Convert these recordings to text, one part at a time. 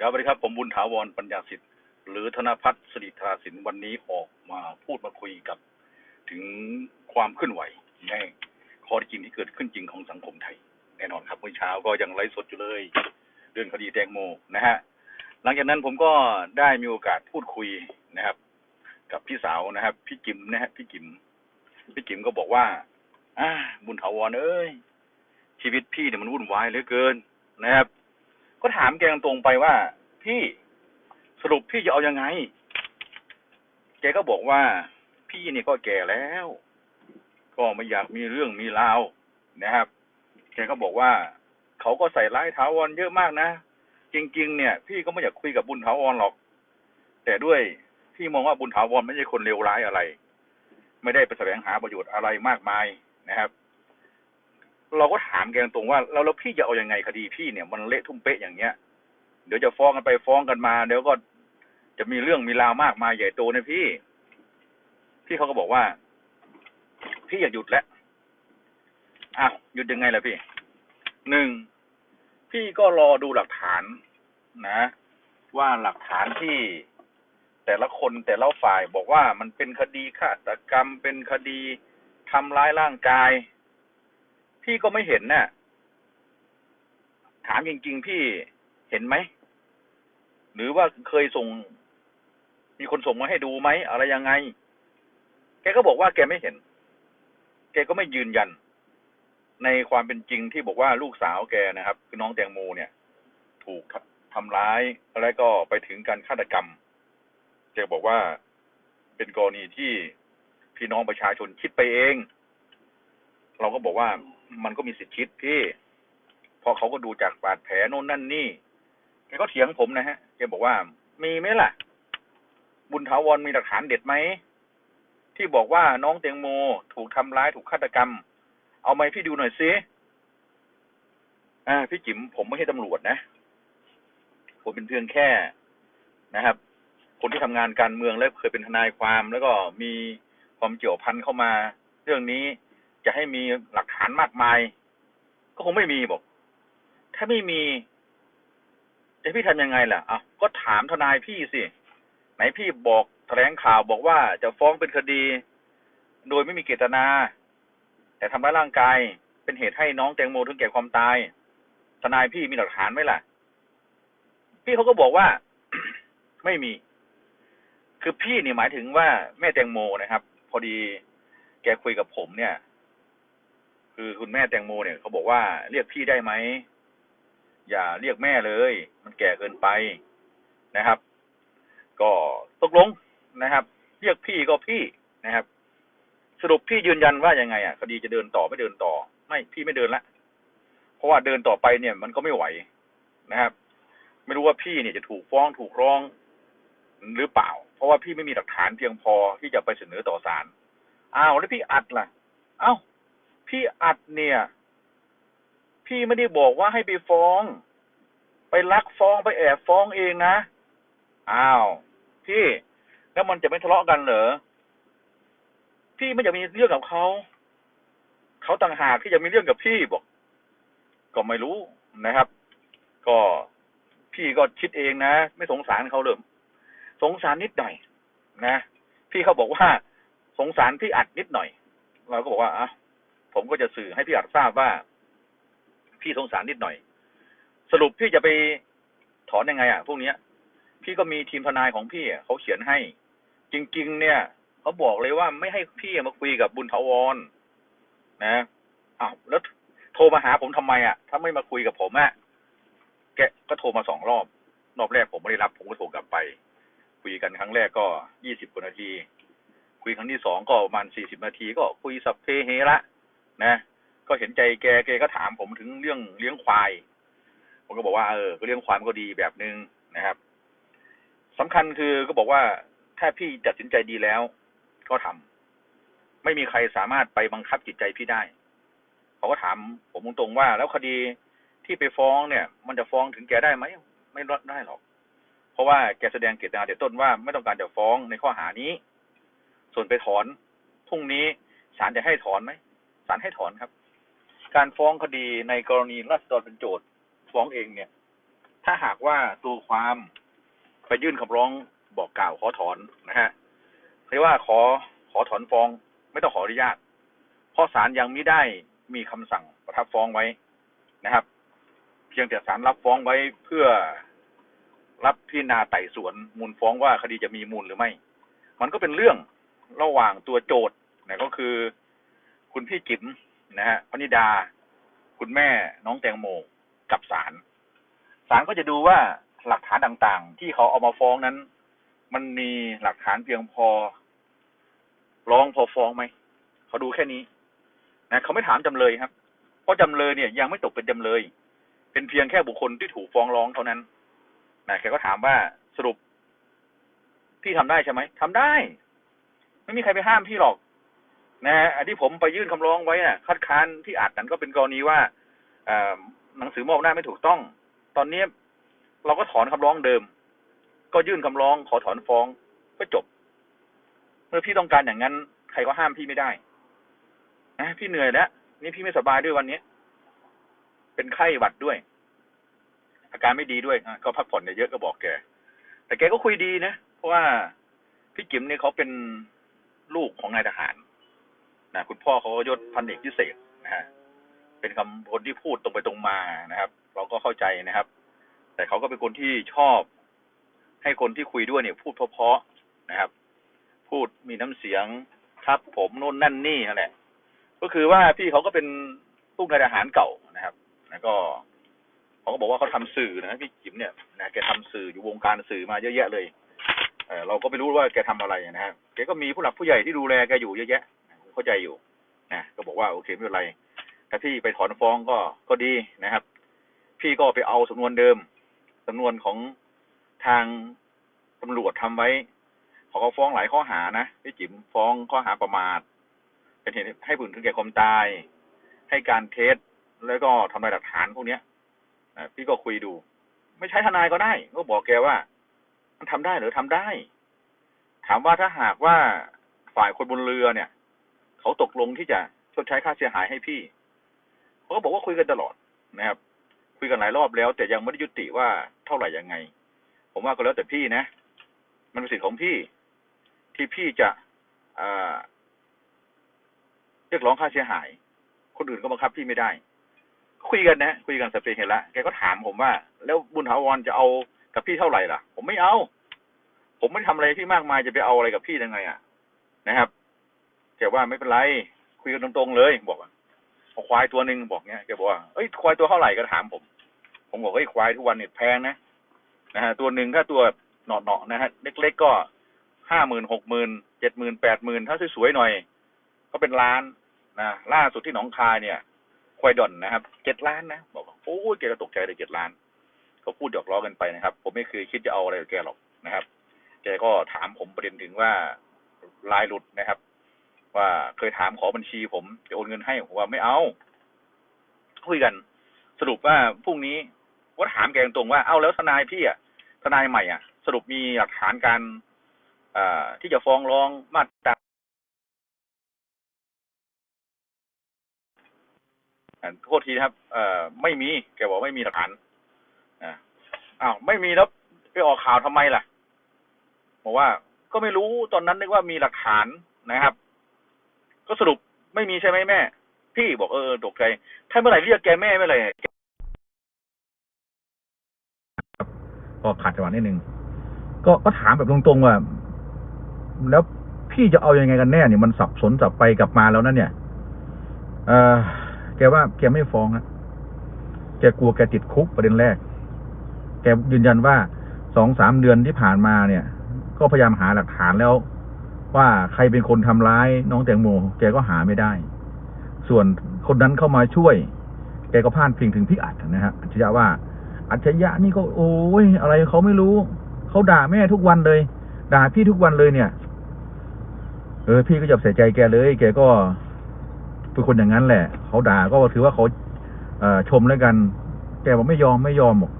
ครับสวัสดีครับ ผมบุญถาวรปัญญาสิทธิ์ หรือธนพัฒน์สิริธาสินวันนี้ออกมาพูดมาคุยกับ ถึงความเคลื่อนไหวในข้อท็จจริงที่เกิดขึ้นจริงของสังคมไทย แน่นอนครับเมื่อเช้าก็ยังไลฟ์สดอยู่เลย เรื่องคดีแตงโมนะฮะหลังจากนั้นผมก็ได้มีโอกาสพูดคุยนะครับ กับพี่สาวนะครับ พี่จิมนะฮะพี่จิมพี่จิมก็บอกว่าอ่าบุญถาวรเอ้ยชีวิตพี่เนี่ยมันวุ่นวายเหลือเกินนะครับ ก็ถามแกตรงไปว่า พี่สรุปพี่จะเอายังไง แกก็บอกว่า พี่นี่ก็แก่แล้ว ก็ไม่อยากมีเรื่องมีราวนะครับ แกก็บอกว่า เขาก็ใส่ร้ายถาวรเยอะมากนะ จริง ๆ เนี่ย พี่ก็ไม่อยากคุยกับบุญถาวรหรอก แต่ด้วยพี่มองว่าบุญถาวรไม่ใช่คนเลวร้ายอะไร ไม่ได้ไปแสวงหาประโยชน์อะไรมากมายนะครับ เราก็ถามแกตรงๆว่าแล้วแล้วพี่จะเอายังไงคดีพี่เนี่ยมันเละทุ่มเป๊ะอย่างเงี้ย เดี๋ยวจะฟ้องกันไปฟ้องกันมา เดี๋ยวก็จะมีเรื่องมีราวมากมายใหญ่โตนะพี่ พี่เขาก็บอกว่า พี่อยากหยุดแล้วอ้าวหยุดยังไงล่ะพี่หนึ่งพี่ก็รอดูหลักฐานนะ ว่าหลักฐานที่แต่ละคนแต่ละฝ่ายบอกว่ามันเป็นคดีฆาตกรรมเป็นคดีทำร้ายร่างกาย พี่ก็ไม่เห็นน่ะ ถามจริงๆ พี่เห็นไหม หรือว่าเคยส่ง มีคนส่งมาให้ดูไหม อะไรยังไง แกก็บอกว่าแกไม่เห็น แกก็ไม่ยืนยัน ในความเป็นจริงที่บอกว่าลูกสาวแกนะครับ คือน้องแตงโมเนี่ย ถูกทำร้ายแล้วก็ไปถึงการฆาตกรรม แกบอกว่าเป็นกรณีที่พี่น้องประชาชนคิดไปเอง เราก็บอกว่า มันก็มีสิทธิ์คิดพี่เพราะเขาก็ดูจากบาดแผลโน่นนั่นนี่แกก็เถียงผมนะฮะแกบอกว่า มีไหมล่ะ บุญถาวรมีหลักฐานเด็ดไหมที่บอกว่าน้องเตียงโมถูกทำร้ายถูกฆาตกรรม เอาไหมพี่ดูหน่อยสิอ่าพี่จิ๋มผมไม่ใช่ตำรวจนะ ผมเป็นเพียงแค่นะครับ คนที่ทำงานการเมืองและเคยเป็นทนายความ แล้วก็มีความเกี่ยวพันเข้ามา เรื่องนี้ จะให้มีหลักฐานมากมาย ก็คงไม่มีบอก ถ้าไม่มีจะพี่ทำยังไงล่ะอะก็ถามทนายพี่สิ ไหนพี่บอกแถลงข่าวบอกว่าจะฟ้องเป็นคดี โดยไม่มีเจตนา แต่ทำร้ายร่างกายเป็นเหตุให้น้องแตงโมถึงแก่ความตาย ทนายพี่มีหลักฐานไหมล่ะ พี่เขาก็บอกว่า ไม่มี คือพี่นี่หมายถึงว่าแม่แตงโมนะครับ พอดีแกคุยกับผมเนี่ย คือคุณแม่แตงโมเนี่ยเขาบอกว่าเรียกพี่ได้ไหมอย่าเรียกแม่เลย มันแก่เกินไปนะครับ ก็ตกลงนะครับ เรียกพี่ก็พี่นะครับ สรุปพี่ยืนยันว่ายังไงอะคดีจะเดินต่อไม่เดินต่อ ไม่พี่ไม่เดินละเพราะว่าเดินต่อไปเนี่ยมันก็ไม่ไหวนะครับ ไม่รู้ว่าพี่เนี่ยจะถูกฟ้องถูกร้องหรือเปล่า เพราะว่าพี่ไม่มีหลักฐานเพียงพอที่จะไปเสนอต่อศาลอ้าวแล้วพี่อัดล่ะ เอ้า พี่อัดเนี่ย พี่ไม่ได้บอกว่าให้ไปฟ้อง ไปลักฟ้องไปแอบฟ้องเองนะ อ้าว พี่ แล้วมันจะไม่ทะเลาะกันเหรอ พี่ไม่อยากมีเรื่องกับเขา เขาต่างหากที่จะมีเรื่องกับพี่บอก ก็ไม่รู้นะครับ ก็พี่ก็คิดเองนะ ไม่สงสารเขาเลยสงสารนิดหน่อย นะ พี่เขาบอกว่า สงสารพี่อัดนิดหน่อย เราก็บอกว่าอะ ผมก็จะสื่อให้พี่อัดทราบว่า พี่สงสารนิดหน่อย สรุปพี่จะไปถอนยังไง อะ พวกเนี้ย พี่ก็มีทีมทนายของพี่เขาเขียนให้ จริง ๆ เนี่ยเขาบอกเลยว่าไม่ให้พี่มาคุยกับบุญถาวรนะอ้าวแล้วโทรมาหาผมทำไมอะ ถ้าไม่มาคุยกับผมอะแกก็โทรมาสองรอบ รอบแรกผมไม่ได้รับ ผมก็โทรกลับไป คุยกันครั้งแรกก็ยี่สิบกว่านาที คุยครั้งที่สองก็ประมาณสี่สิบนาทีก็คุยสัพเพเฮระ นะ ก็เห็นใจแกแกก็ถามผมถึงเรื่องเลี้ยงควาย ผมก็บอกว่าเออก็เลี้ยงควายมันก็ดีแบบนึงนะครับสำคัญคือก็บอกว่าถ้าพี่ตัดสินใจดีแล้ว ก็ทำไม่มีใครสามารถไปบังคับจิตใจพี่ได้เขาก็ถาม ผมตรงๆว่า แล้วคดีที่ไปฟ้องเนี่ย มันจะฟ้องถึงแกได้ไหมไม่รอดได้หรอก เพราะว่าแกแสดงเจตนาแต่ต้นว่าไม่ต้องการจะฟ้องในข้อหานี้ ส่วนไปถอนพรุ่งนี้ศาลจะให้ถอนไหม ศาลให้ถอนครับ การฟ้องคดีในกรณีรัษฎรเป็นโจทย์ฟ้องเองเนี่ย ถ้าหากว่าตัวความไปยื่นคำร้องบอกกล่าวขอถอนนะฮะเรียกว่าขอขอถอนฟ้องไม่ต้องขออนุญาต เพราะศาลยังไม่ได้มีคำสั่งประทับฟ้องไว้นะครับ เพียงแต่ศาลรับฟ้องไว้เพื่อรับพิจารณาไต่สวนมูลฟ้องว่าคดีจะมีมูลหรือไม่ มันก็เป็นเรื่องระหว่างตัวโจทย์นะก็คือ พี่จิ๋มนะฮะพนิดา คุณแม่น้องแตงโมกับศาลศาลก็จะดูว่าหลักฐานต่างๆ ที่เขาเอามาฟ้องนั้น มันมีหลักฐานเพียงพอร้องพอฟ้องไหมเขาดูแค่นี้นะเขาไม่ถามจำเลยครับ เพราะจำเลยเนี่ยยังไม่ตกเป็นจำเลย เป็นเพียงแค่บุคคลที่ถูกฟ้องร้องเท่านั้นนะแกก็ถามว่าสรุปพี่ทำได้ใช่ไหมทำได้ ไม่มีใครไปห้ามพี่หรอก นะฮะอันที่ผมไปยื่นคำร้องไว้น่ะคัดค้านที่อาจนั้นก็เป็นกรณีว่าอหนังสือมอบอำนาไม่ถูกต้อง ตอนนี้เราก็ถอนคำร้องเดิม ก็ยื่นคำร้องขอถอนฟ้องก็จบ เมื่อพี่ต้องการอย่างนั้น ใครก็ห้ามพี่ไม่ได้นะพี่เหนื่อยแล้วนี่พี่ไม่สบายด้วยวันนี้เป็นไข้หวัดด้วย อาการไม่ดีด้วยอะก็พักผ่อนเยอะๆก็บอกแก แต่แกก็คุยดีนะเพราะว่าพี่จิ๋มเนี่ยเขาเป็นลูกของนายทหาร นะคุณพ่อเขาก็ยศพันเอกพิเศษนะฮะเป็นคำคนที่พูดตรงไปตรงมานะครับ เราก็เข้าใจนะครับ แต่เขาก็เป็นคนที่ชอบ ให้คนที่คุยด้วยเนี่ย พูดเพราะๆนะครับ พูดมีน้ำเสียงครับผมโน่นนั่นนี่นั่นแหละก็คือว่าพี่เขาก็เป็นลูกนายทหารเก่านะครับ แล้วก็เขาก็บอกว่าเขาทำสื่อนะพี่จิ๋มเนี่ยนะแกทำสื่ออยู่วงการสื่อมาเยอะแยะเลยเออเราก็ไม่รู้ว่าแกทำอะไรนะฮะแกก็มีผู้หลักผู้ใหญ่ที่ดูแลแกอยู่เยอะแยะ เข้าใจอยู่นะก็บอกว่าโอเคไม่เป็นไรถ้าพี่ไปถอนฟ้องก็ก็ดีนะครับ พี่ก็ไปเอาสำนวนเดิมสำนวนของทางตำรวจทำไว้เขาก็ฟ้องหลายข้อหานะพี่จิ๋มฟ้องข้อหาประมาท เป็นเหตุให้ผู้อื่นถึงแก่ความตาย ให้การเท็จแล้วก็ทำลายหลักฐานพวกเนี้ยพี่ก็คุยดู ไม่ใช้ทนายก็ได้ ก็บอกแกว่า มันทำได้หรือทำได้ ถามว่าถ้าหากว่าฝ่ายคนบนเรือเนี่ย เขาตกลงที่จะชดใช้ค่าเสียหายให้พี่เขาก็บอกว่าคุยกันตลอดนะครับ คุยกันหลายรอบแล้วแต่ยังไม่ได้ยุติว่าเท่าไหร่ยังไง ผมว่าก็แล้วแต่พี่นะ มันเป็นสิทธิ์ของพี่ ที่พี่จะเรียกร้องค่าเสียหาย คนอื่นก็บังคับพี่ไม่ได้ คุยกันนะ คุยกันสเปรเห็นละแกก็ถามผมว่า แล้วบุญถาวรจะเอากับพี่เท่าไหร่ล่ะ ผมไม่เอา ผมไม่ทำอะไรพี่มากมายจะไปเอาอะไรกับพี่ยังไงอะนะครับ แกว่าไม่เป็นไร คุยกันตรงๆเลย บอกว่าเอาควายตัวหนึ่งบอกเนี้ยแกบอกว่าเอ้ยควายตัวเท่าไหร่ก็ถามผม ผมบอกเฮ้ยควายทุกวันเนี่ยแพงนะนะฮะตัวหนึ่งถ้าตัวเหนาะๆนะฮะเล็กๆก็ห้าหมื่นหกหมื่นเจ็ดหมื่นแปดหมื่นถ้าสวยๆหน่อย ก็เป็นล้านนะล่าสุดที่หนองคายเนี่ย ควายดอนนะครับเจ็ดล้านนะบอกว่าโอ้ยแกก็ตกใจเลยเจ็ดล้านเขาพูดหยอกล้อกันไปนะครับ ผมไม่เคยคิดจะเอาอะไรกับแกหรอกนะครับแกก็ถามผมประเด็นถึงว่าลายหลุดนะครับ ว่าเคยถามขอบัญชี ผมจะโอนเงินให้ผมว่าไม่เอา คุยกัน สรุปว่าพรุ่งนี้ว่าถามแกตรงๆว่าเอาแล้วทนายพี่อะทนายใหม่อะ สรุปมีหลักฐานการอ่าที่จะฟ้องร้องมาตราอ่าโทษทีนะครับ เอ่อ ไม่มี แกบอกไม่มีหลักฐานอ่าอ้าว ไม่มีแล้วไปออกข่าวทำไมล่ะ บอกว่า ก็ไม่รู้ตอนนั้นนึกว่ามีหลักฐานนะครับ ก็สรุปไม่มีใช่ไหมแม่ พี่บอกเออตกใจ ถ้าเมื่อไหร่เรียกแกแม่เมื่อไหร่ก็ขาดจังหวะนิดนึงก็ก็ถามแบบตรงๆว่า แล้วพี่จะเอาอยัางไงกันแน่เนี่ยมันสับสนสับไปกลับมาแล้วนั่นเนี่ยเออแกว่าแกไม่ฟ้องอะแกกลัวแกติดคุกประเด็นแรก แกยืนยันว่าสองสามเดือนที่ผ่านมาเนี่ย ก็พยายามหาหลักฐานแล้ว ว่าใครเป็นคนทำร้ายน้องแตงโม แกก็หาไม่ได้ ส่วนคนนั้นเข้ามาช่วย แกก็พานพิงถึงพี่อัดนะฮะอัจฉริยะว่า อัจฉริยะนี่ก็โอ้ยอะไรเขาไม่รู้ เขาด่าแม่ทุกวันเลย ด่าพี่ทุกวันเลยเนี่ย เออ พี่ก็อย่าเสียใจแกเลย แกก็เป็นคนอย่างนั้นแหละ เขาด่าก็ถือว่าเขาเออชมแล้วกัน แกบอกไม่ยอมไม่ยอมบอก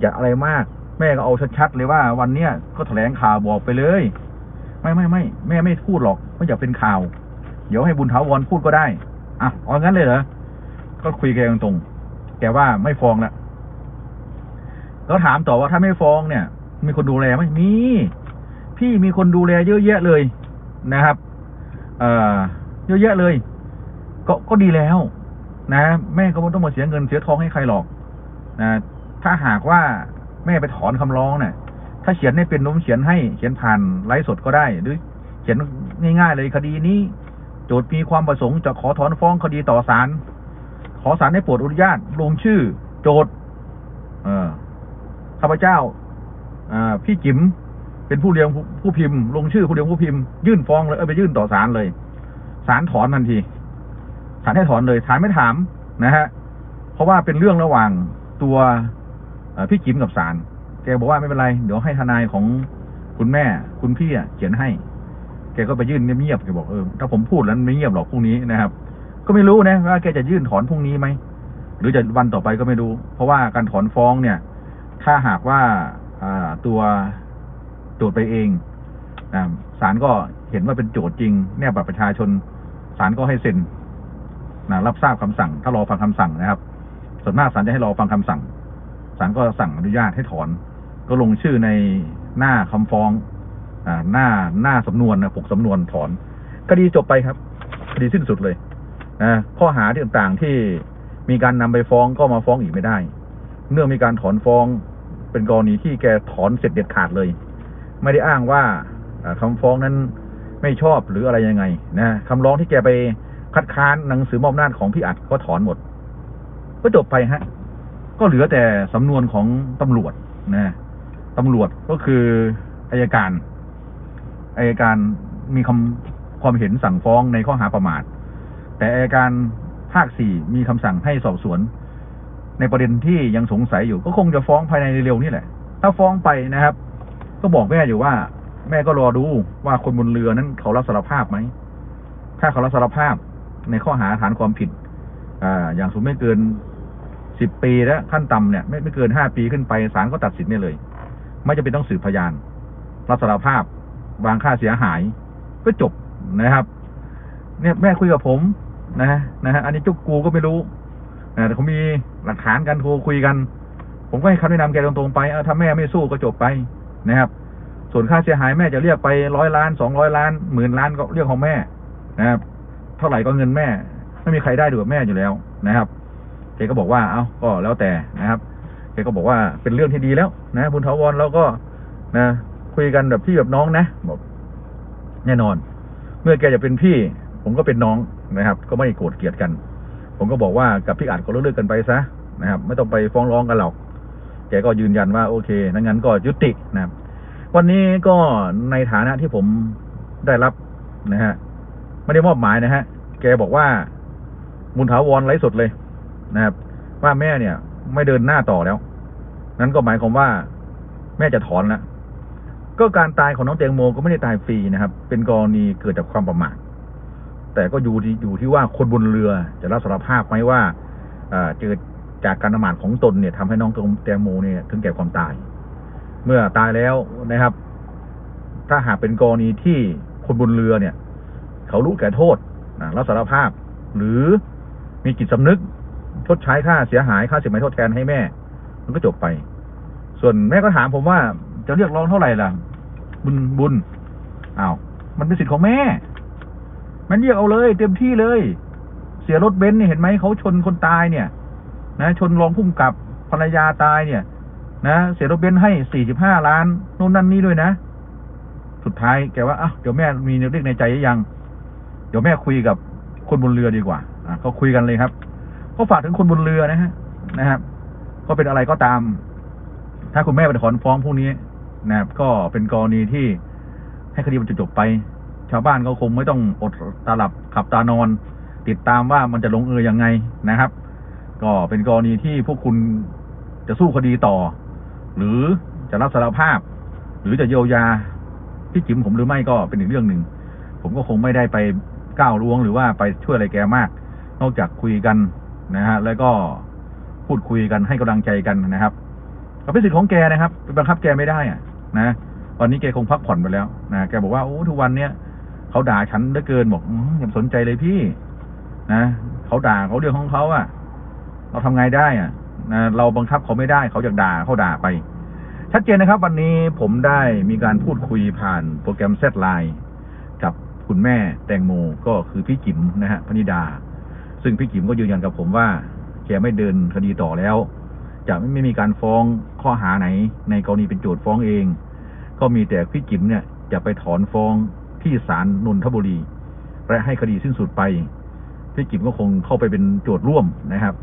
อย่าอะไรมาก แม่ก็เอาชัดๆเลยว่า วันเนี้ยก็แถลงข่าวบอกไปเลย ไม่ไม่ไม่แม่ไม่พูดหรอกไม่อยากเป็นข่าว เดี๋ยวให้บุญถาวรพูดก็ได้อะเอางั้นเลยเหรอก็คุยแกตรงๆแกว่าไม่ฟ้องละแล้วถามต่อว่าถ้าไม่ฟ้องเนี่ย มีคนดูแลไหมมีพี่มีคนดูแลเยอะแยะเลยนะครับ เอ่อเยอะแยะเลย ก็ก็ดีแล้ว นะ แม่ก็ไม่ต้องมาเสียเงินเสียทองให้ใครหรอก นะ ถ้าหากว่าแม่ไปถอนคำร้องเนี่ย ถ้าเขียนให้เป็นน้มเขียนให้เขียนผ่านไลฟ์สดก็ได้ หรือ เขียนง่ายๆเลยคดีนี้ โจทย์มีความประสงค์จะขอถอนฟ้องคดีต่อศาลขอศาลให้โปรดอนุญาตลงชื่อ โจทย์ข้าพเจ้าอพี่จิ๋มเป็นผู้เลี้ยงผู้พิมพ์ ลงชื่อผู้เลี้ยงผู้พิมพ์ยื่นฟ้องเลยเออไปยื่นต่อศาลเลยศาลถอนทันทีศาลให้ถอนเลยศาลไม่ถามนะฮะเพราะว่าเป็นเรื่องระหว่างตัวพี่จิ๋มกับศาล แกบอกว่าไม่เป็นไร เดี๋ยวให้ทนายของคุณแม่ คุณพี่อะเขียนให้ แกก็ไปยื่นเงียบๆแกบอกเออถ้าผมพูดแล้วไม่เงียบหรอกพรุ่งนี้นะครับ ก็ไม่รู้นะว่าแกจะยื่นถอนพรุ่งนี้ไหมหรือจะวันต่อไปก็ไม่รู้ เพราะว่าการถอนฟ้องเนี่ย ถ้าหากว่าอ่าตัวโจทย์ไปเองอ่าศาลก็เห็นว่าเป็นโจทย์จริง แนบบัตรประชาชนศาลก็ให้เซ็นนะรับทราบคำสั่ง ถ้ารอฟังคำสั่งนะครับ ส่วนมากศาลจะให้รอฟังคำสั่งศาลก็สั่งอนุญาตให้ถอน ก็ลงชื่อในหน้าคำฟ้องอ่าหน้าหน้าสำนวนนะปกสำนวนถอนคดีจบไปครับคดีสิ้นสุดเลยนะข้อหาที่ต่างๆที่มีการนำไปฟ้องก็มาฟ้องอีกไม่ได้ เนื่องมีการถอนฟ้องเป็นกรณีที่แกถอนเสร็จเด็ดขาดเลย ไม่ได้อ้างว่าอ่าคำฟ้องนั้นไม่ชอบหรืออะไรยังไงนะคำร้องที่แกไปคัดค้านหนังสือมอบอำนาจของพี่อัดก็ถอนหมด ก็จบไปฮะ ก็เหลือแต่สำนวนของตำรวจนะ ตำรวจก็คืออายการอายการมีคำความเห็นสั่งฟ้องในข้อหาประมาท แต่อายการภาคสี่มีคำสั่งให้สอบสวน ในประเด็นที่ยังสงสัยอยู่ ก็คงจะฟ้องภายในเร็วนี่แหละ ถ้าฟ้องไปนะครับ ก็บอกแม่อยู่ว่า แม่ก็รอดูว่าคนบนเรือนั้นเขารับสารภาพไหมถ้าเขารับสารภาพในข้อหาฐานความผิดอ่าอย่างสูงไม่เกินสิบปีแล้วขั้นต่ำเนี่ยไม่ไม่เกินห้าปีขึ้นไปศาลก็ตัดสินได้เลย ไม่จะเป็นต้องสืบพยาน รับสารภาพ วางค่าเสียหาย ก็จบนะครับ เนี่ยแม่คุยกับผมนะนะฮะอันนี้จุกกูก็ไม่รู้นะแต่เขามีหลักฐานกันโทรคุยกัน ผมก็ให้คำแนะนำแกตรงๆไปเออถ้าแม่ไม่สู้ก็จบไปนะครับ ส่วนค่าเสียหายแม่จะเรียกไปร้อยล้านสองร้อยล้านหมื่นล้านก็เรื่องของแม่นะครับ เท่าไหร่ก็เงินแม่ ไม่มีใครได้ดูกับแม่อยู่แล้วนะครับแกก็บอกว่า เอ้าก็แล้วแต่นะครับ แกก็บอกว่าเป็นเรื่องที่ดีแล้ว นะคุณทวรเราก็นะคุยกันแบบพี่แบบน้องนะบอกแน่นอน เมื่อแกจะเป็นพี่ ผมก็เป็นน้องนะครับ ก็ไม่โกรธเกลียดกัน ผมก็บอกว่ากับพี่อัดก็เลิกๆกันไปซะนะครับ ไม่ต้องไปฟ้องร้องกันหรอก แกก็ยืนยันว่าโอเคดังนั้นก็ยุตินะครับ วันนี้ก็ในฐานะที่ผมได้รับนะฮะไม่ได้มอบหมายนะฮะ แกบอกว่ามุนถาวรไร้สดเลยนะครับ ว่าแม่เนี่ย ไม่เดินหน้าต่อแล้ว นั้นก็หมายความว่า แม่จะถอนล้วก็การตายของน้องแตงโมก็ไม่ได้ตายฟรีนะครับ เป็นกรณีเกิดจากความประมาทแต่ก็อยู่ที่อยู่ที่ว่าคนบนเรือจะรับสารภาพไหมว่าเกิดจากการประมาทของตนเนี่ยทำให้น้องแตงโมเนี่ยถึงแก่ความตาย เมื่อตายแล้วนะครับ ถ้าหากเป็นกรณีที่คนบนเรือเนี่ย เขารู้แก่โทษนะรับสารภาพ หรือมีจิตสำนึกชดใช้ค่าเสียหายค่าสินไหมทดแทนให้แม่ มันก็จบไป ส่วนแม่ก็ถามผมว่าจะเรียกร้องเท่าไหร่ล่ะ บุญบุญอ้าวมันเป็นสิทธิ์ของแม่มันเรียกเอาเลย เต็มที่เลย เสียรถเบนซ์เนี่ยเห็นไหมเขาชนคนตายเนี่ย นะชนรองพุ่มกับภรรยาตายเนี่ย นะเสียรถเบนซ์ให้สี่สิบห้าล้านนู่นนั่นนี่ด้วยนะสุดท้ายแกว่าอะเดี๋ยวแม่มีเรื่องในใจยัง เดี๋ยวแม่คุยกับคนบนเรือดีกว่าอะก็คุยกันเลยครับ ก็ฝากถึงคนบนเรือนะฮะนะครับ ก็เป็นอะไรก็ตาม ถ้าคุณแม่ไปถอนฟ้องพวกนี้นะครับก็เป็นกรณีที่ให้คดีมันจบไป ชาวบ้านก็คงไม่ต้องอดตาหลับขับตานอน ติดตามว่ามันจะลงเอยยังไงนะครับ ก็เป็นกรณีที่พวกคุณจะสู้คดีต่อ หรือจะรับสารภาพ หรือจะเยียวยาพี่จิ๋มผมหรือไม่ก็เป็นอีกเรื่องหนึ่งผมก็คงไม่ได้ไปก้าวล่วงหรือว่าไปช่วยอะไรแกมาก นอกจากคุยกันนะฮะแล้วก็ พูดคุยกันให้กำลังใจกันนะครับเป็นสิทธิ์ของแกนะครับไปบังคับแกไม่ได้อะนะตอนนี้แกคงพักผ่อนไปแล้วนะแกบอกว่าโอ้ทุกวันเนี้ยเขาด่าฉันเหลือเกินบอกอย่าสนใจเลยพี่นะเขาด่าเขาเรื่องของเขาอะเราทำไงได้อะนะเราบังคับเขาไม่ได้ เขาอยากด่าเขาด่าไป ชัดเจนนะครับ วันนี้ผมได้มีการพูดคุยผ่านโปรแกรมเซตไลน์กับคุณแม่แตงโมก็คือพี่จิ๋มนะฮะพนิดา ซึ่งพี่จิ๋มก็ยืนยันกับผมว่า แกไม่เดินคดีต่อแล้ว จะไม่มีการฟ้องข้อหาไหน ในกรณีเป็นโจทย์ฟ้องเอง ก็มีแต่พี่จิ๋มเนี่ยจะไปถอนฟ้องที่ศาลนนทบุรี และให้คดีสิ้นสุดไป พี่จิ๋มก็คงเข้าไปเป็นโจทย์ร่วมนะครับ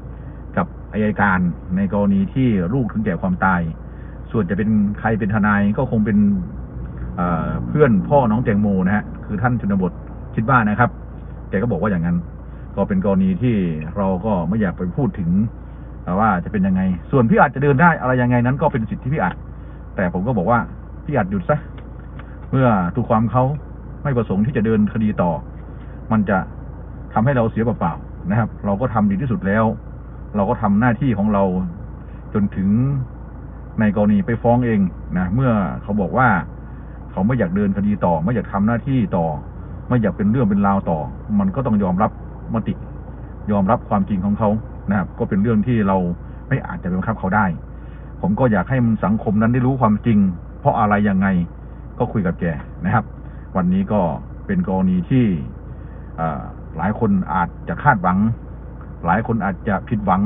กับอายการในกรณีที่ลูกถึงแก่ความตาย ส่วนจะเป็นใครเป็นทนายก็คงเป็นเอ่อเพื่อนพ่อน้องแตงโมนะฮะคือท่านชนบทคิดว่านะครับแกก็บอกว่าอย่างนั้น ก็เป็นกรณีที่เราก็ไม่อยากไปพูดถึงว่าจะเป็นยังไง ส่วนพี่อาจจะเดินได้อะไรยังไงนั้นก็เป็นสิทธิพี่อาจแต่ผมก็บอกว่าพี่อาจหยุดซะเมื่อทุกความเขาไม่ประสงค์ที่จะเดินคดีต่อ มันจะทำให้เราเสียเปล่าๆนะครับ เราก็ทำดีที่สุดแล้ว เราก็ทำหน้าที่ของเราจนถึงในกรณีไปฟ้องเองนะเมื่อเขาบอกว่า เขาไม่อยากเดินคดีต่อ ไม่อยากทำหน้าที่ต่อ ไม่อยากเป็นเรื่องเป็นราวต่อ มันก็ต้องยอมรับ มติ ยอมรับความจริงของเขานะครับ ก็เป็นเรื่องที่เราไม่อาจจะไปบังคับเขาได้ ผมก็อยากให้สังคมนั้นได้รู้ความจริง เพราะอะไรยังไงก็คุยกับแกนะครับ วันนี้ก็เป็นกรณีที่หลายคนอาจจะคาดหวัง หลายคนอาจจะผิดหวัง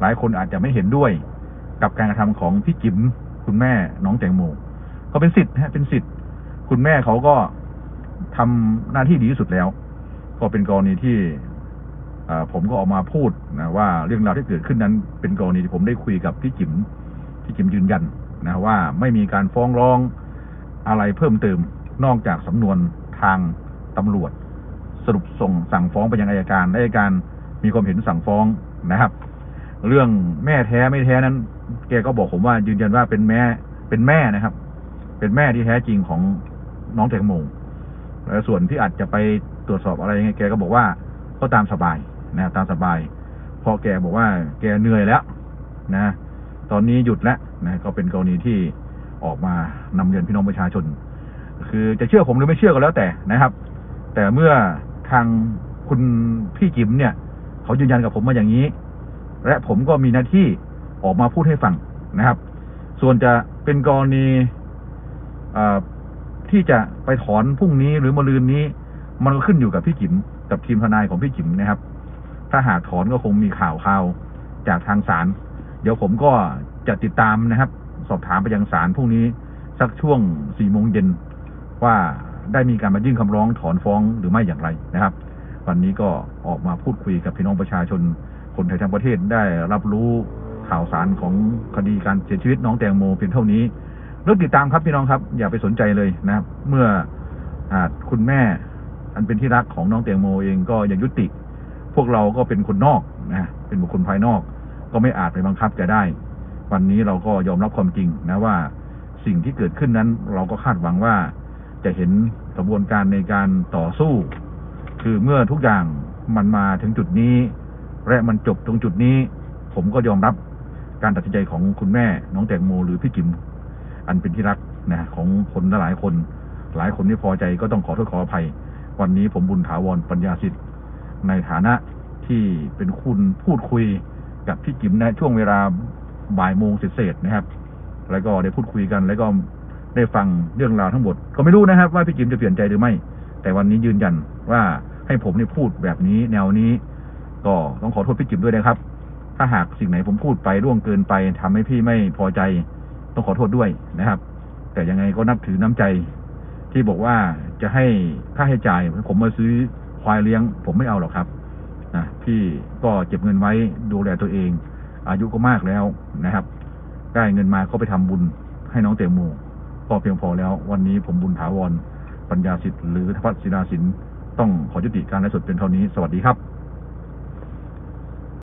หลายคนอาจจะไม่เห็นด้วย กับการกระทำของพี่จิ๋มคุณแม่น้องแตงโมก็เป็นสิทธิ์ฮะเป็นสิทธิ์ คุณแม่เขาก็ทำหน้าที่ดีที่สุดแล้ว ก็เป็นกรณีที่ ผมก็ออกมาพูดนะว่าเรื่องราวที่เกิดขึ้นนั้น เป็นกรณีที่ผมได้คุยกับพี่จิ๋มพี่จิ๋มยืนยันนะว่าไม่มีการฟ้องร้องอะไรเพิ่มเติมนอกจากสำนวนทางตำรวจ สรุปส่งสั่งฟ้องไปยังอายการอายการมีความเห็นสั่งฟ้องนะครับ เรื่องแม่แท้ไม่แท้นั้น แกก็บอกผมว่ายืนยันว่าเป็นแม่เป็นแม่นะครับ เป็นแม่ที่แท้จริงของน้องแตงโมแล้วส่วนที่อาจจะไปตรวจสอบอะไรยังไงแกก็บอกว่าก็ตามสบาย นะตามสบายพราะแกบอกว่าแกเหนื่อยแล้วนะ ตอนนี้หยุดแล้วนะก็เป็นกรณีที่ออกมานำเรียนพี่น้องประชาชน คือจะเชื่อผมหรือไม่เชื่อก็แล้วแต่นะครับ แต่เมื่อทางคุณพี่จิ๋มเนี่ย เขายืนยันกับผมมาอย่างนี้ และผมก็มีหน้าที่ออกมาพูดให้ฟังนะครับ ส่วนจะเป็นกรณีอ่อที่จะไปถอนพรุ่งนี้หรือมะรืนนี้ มันก็ขึ้นอยู่กับพี่จิ๋มกับทีมทนายของพี่จิ๋มนะครับ ถ้าหากถอนก็คงมีข่าวข่าวจากทางศาลเดี๋ยวผมก็จะติดตามนะครับ สอบถามไปยังศาลพรุ่งนี้สักช่วงสี่โมงเย็นว่าได้มีการมายื่นคำร้องถอนฟ้องหรือไม่อย่างไรนะครับ วันนี้ก็ออกมาพูดคุยกับพี่น้องประชาชน คนไทยทั้งประเทศได้รับรู้ข่าวสารของคดีการเสียชีวิตน้องแตงโมเพียงเท่านี้เรื่องติดตามครับพี่น้องครับ อย่าไปสนใจเลยนะครับ เมื่ออคุณแม่อันเป็นที่รักของน้องแตงโมเองก็ยังยุติ พวกเราก็เป็นคนนอกนะเป็นบุคคลภายนอก ก็ไม่อาจไปบังคับแกได้ วันนี้เราก็ยอมรับความจริงนะว่าสิ่งที่เกิดขึ้นนั้น เราก็คาดหวังว่าจะเห็นกระบวนการในการต่อสู้ คือเมื่อทุกอย่างมันมาถึงจุดนี้ และมันจบตรงจุดนี้ ผมก็ยอมรับการตัดสินใจของคุณแม่ น้องแตงโมหรือพี่จิม อันเป็นที่รักนะของคนหลายคน หลายคนที่พอใจก็ต้องขอโทษขออภัย วันนี้ผมบุญถาวรปัญญาสิทธิ์ ในฐานะที่เป็นคุณพูดคุยกับพี่จิมในช่วงเวลาบ่ายโมงเศษนะครับ แล้วก็ได้พูดคุยกัน แล้วก็ได้ฟังเรื่องราวทั้งหมด ก็ไม่รู้นะครับ ว่าพี่จิมจะเปลี่ยนใจหรือไม่ แต่วันนี้ยืนยันว่าให้ผมนี่พูดแบบนี้แนวนี้ ก็ต้องขอโทษพี่จิมด้วยนะครับ ถ้าหากสิ่งไหนผมพูดไปร่วงเกินไปทำให้พี่ไม่พอใจ ต้องขอโทษด้วยนะครับ แต่ยังไงก็นับถือน้ำใจ ที่บอกว่าจะให้ค่าให้จ่ายผมมาซื้อ ควายเลี้ยง ผมไม่เอาหรอกครับนะพี่ก็เก็บเงินไว้ดูแลตัวเอง อายุก็มากแล้วนะครับ ได้เงินมาก็ไปทำบุญให้น้องเตงโมก็เพียงพอแล้ว วันนี้ผมบุญถาวรปัญญาสิทธิ์หรือทพัฒศิลาสินต้องขอยุติการไลฟ์สดเป็นเท่านี้ สวัสดีครับ